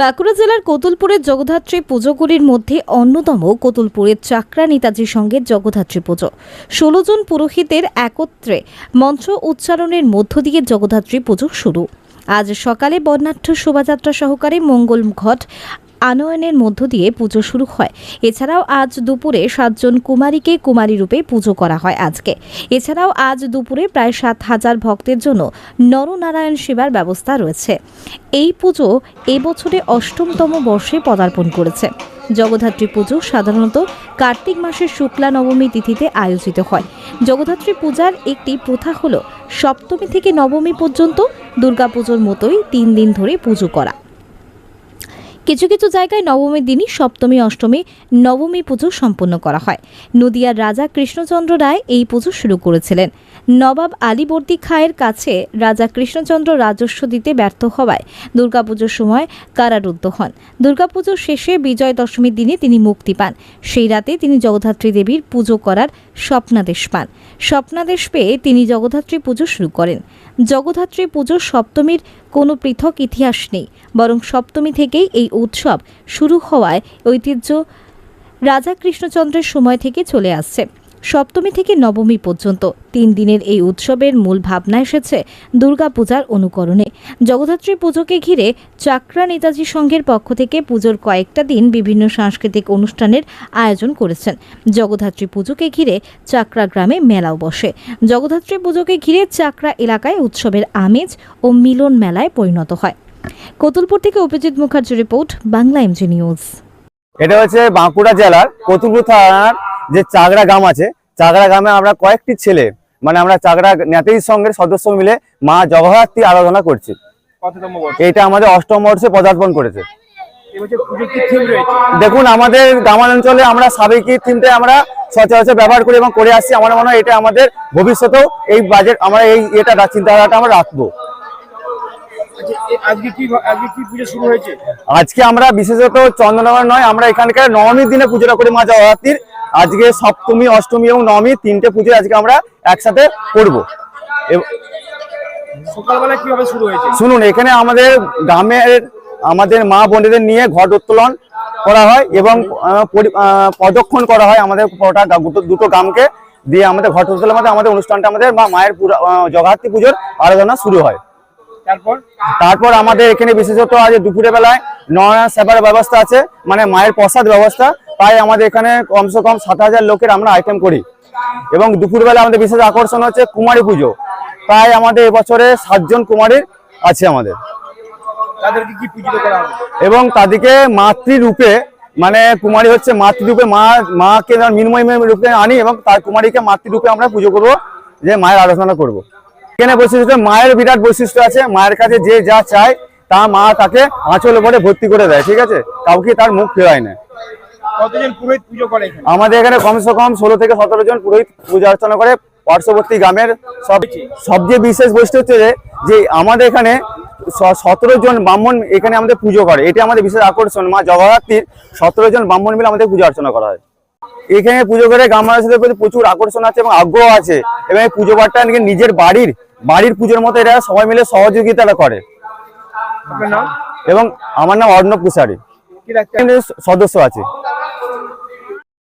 বাঁকুড়া জেলার কোতুলপুরের জগদ্ধাত্রী পুজোগুলির মধ্যে অন্যতম কোতুলপুরের চাকরা নেতাজির সঙ্গে জগদ্ধাত্রী পুজো। ষোলো জন পুরোহিতের একত্রে মন্ত্র উচ্চারণের মধ্য দিয়ে জগদ্ধাত্রী পুজো শুরু। আজ সকালে বর্ণাঢ্য শোভাযাত্রা সহকারে মঙ্গল ঘট আনয়নের মধ্য দিয়ে পুজো শুরু হয়। এছাড়াও আজ দুপুরে সাতজন কুমারীকে কুমারী রূপে পুজো করা হয় আজকে। এছাড়াও আজ দুপুরে প্রায় সাত হাজার ভক্তের জন্য নরনারায়ণ সেবার ব্যবস্থা রয়েছে। এই পুজো এবছরে অষ্টমতম বর্ষে পদার্পণ করেছে। জগদ্ধাত্রী পুজো সাধারণত কার্তিক মাসের শুক্লা নবমী তিথিতে আয়োজিত হয়। জগদ্ধাত্রী পূজার একটি প্রথা হল সপ্তমী থেকে নবমী পর্যন্ত দুর্গাপুজোর মতোই তিন দিন ধরে পুজো করা। কিছু কিছু জায়গায় নবমীর দিনই সপ্তমী, অষ্টমী, নবমী পুজো সম্পন্ন করা হয়। নদিয়ার রাজা কৃষ্ণচন্দ্র রায় এই পুজো শুরু করেছিলেন। নবাব আলীবর্দী খায়ের কাছে রাজা কৃষ্ণচন্দ্র রাজস্ব দিতে ব্যর্থ হওয়ায় দুর্গাপুজোর সময় কারারুদ্ধ হন। দুর্গাপুজোর শেষে বিজয় দশমীর দিনে তিনি মুক্তি পান। সেই রাতে তিনি জগদ্ধাত্রী দেবীর পুজো করার স্বপ্নাদেশ পান। স্বপ্নাদেশ পেয়ে তিনি জগদ্ধাত্রী পুজো শুরু করেন। জগদ্ধাত্রী পুজো সপ্তমীর কোনো পৃথক ইতিহাস নেই, বরং সপ্তমী থেকেই এই উৎসব শুরু হওয়ায় ঐতিহ্য রাজা কৃষ্ণচন্দ্রের সময় থেকে চলে আসছে। সপ্তমী থেকে নবমী পর্যন্ত তিন দিনের এই উৎসবের মূল ভাবনা এসেছে দুর্গাপূজার অনুকরণে। জগদ্ধাত্রী পুজোকে ঘিরে চাকরা নেতাজি সংঘের পক্ষ থেকে পুজোর কয়েকটা দিন বিভিন্ন সাংস্কৃতিক অনুষ্ঠানের আয়োজন করেছেন। জগদ্ধাত্রী পুজোকে ঘিরে চাকরা গ্রামে মেলাও বসে। জগদ্ধাত্রী পুজোকে ঘিরে চাকরা এলাকায় উৎসবের আমেজ ও মিলন মেলায় পরিণত হয়। কতুলপুর থেকে Abhijit Mukherjee report, Bangla MG news. এটা হচ্ছে বাঁকুড়া জেলার কতুলপুর থানার যে চাগড়া গ্রাম আছে চাগড়া গ্রামে আমরা কয়েকটি ছেলে মানে আমরা চাগড়া নেতাজির সঙ্গে সদস্য মিলে মা জগদ্ধাত্রী আরাধনা করছি। এটা আমাদের অষ্টম বর্ষে পদার্পণ করেছে। দেখুন আমাদের গ্রামাঞ্চলে আমরা সাবেকি থিমটা আমরা সচরাচর ব্যবহার করি এবং করে আসছি। আমার মনে হয় এটা আমাদের ভবিষ্যতেও এই বাজেট আমরা এই এটা চিন্তাধারাটা আমরা রাখব। আচ্ছা, আজকে কি ঘ- আজকে কি পুজো শুরু হয়েছে? আজকে আমরা বিশেষত চন্দননগর নয় আমরা এখানকার নবমীর দিনে পুজোটা করি মা জগদ্ধাত্রীর আজকে সপ্তমী অষ্টমী এবং নবমী তিনটে পুজো আজকে আমরা একসাথে করব। সকালবেলা কীভাবে শুরু হয়েছে? শুনুন এখানে আমাদের গ্রামের আমাদের মা বোনেদের নিয়ে ঘট উত্তোলন করা হয় এবং প্রদক্ষিণ করা হয় আমাদের গোটা দুটো- গ্রামকে দিয়ে আমাদের ঘট উত্তোলনের মধ্যে আমাদের অনুষ্ঠানটা আমাদের মা মায়ের আহ, পুজোর আরাধনা শুরু হয়। তারপর? তারপর আমাদের এখানে বিশেষত আজ দুপুরে বেলায় নয়া সেবার ব্যবস্থা আছে মানে মায়ের প্রসাদ ব্যবস্থা তাই আমাদের এখানে কমসে কম সাত হাজার লোকের আমরা আইটেম করি। এবং দুপুরবেলা আমাদের বিশেষ আকর্ষণ হচ্ছে কুমারী পুজো। প্রায় আমাদের এবছরে সাতজন কুমারীর আছে আমাদের। তাদেরকে কি করা হবে? এবং তাদেরকে মাতৃরূপে মানে কুমারী হচ্ছে মাতৃরূপে মা মাকে মিনময় রূপে আনি এবং তার কুমারীকে মাতৃরূপে আমরা পুজো করব যে মায়ের আরাধনা করব। এখানে বৈশিষ্ট্য মায়ের বিরাট বৈশিষ্ট্য আছে মায়ের কাছে যে যা চায় তা মা তাকে আঁচল ভরে ভর্তি করে দেয় ঠিক আছে? কাউকে তার মুখ ফেরায় না। কতজন পুরোহিত পুজো করে আমাদের এখানে কমসে কম ষোলো থেকে সতেরো জন পুরোহিত পূজা অর্চনা করে পার্শ্ববর্তী গ্রামের সব সবচেয়ে বিশেষ বৈশিষ্ট্য হচ্ছে যে- আমাদের এখানে সতেরো জন ব্রাহ্মণ এখানে আমাদের পুজো করে। এটা আমাদের বিশেষ আকর্ষণ। মা জগদ্ধাত্রীর সতেরো জন ব্রাহ্মণ মিলে আমাদের পূজা অর্চনা করা হয়। এখানে পুজো করে গ্রাম মানুষদের প্রতি প্রচুর আকর্ষণ আছে এবং আগ্রহ আছে এবং এই পুজো পাঠটা নিজের বাড়ির বাড়ির পুজোর মতো এরা সবাই মিলে সহযোগিতাটা করে। এবং আমার নাম অর্ণব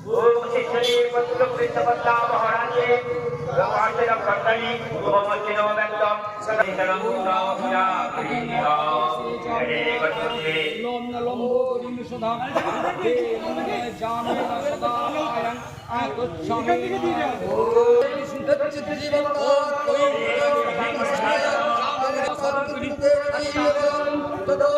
কুশারি কি রাখতে এখানে সদস্য আছে লোম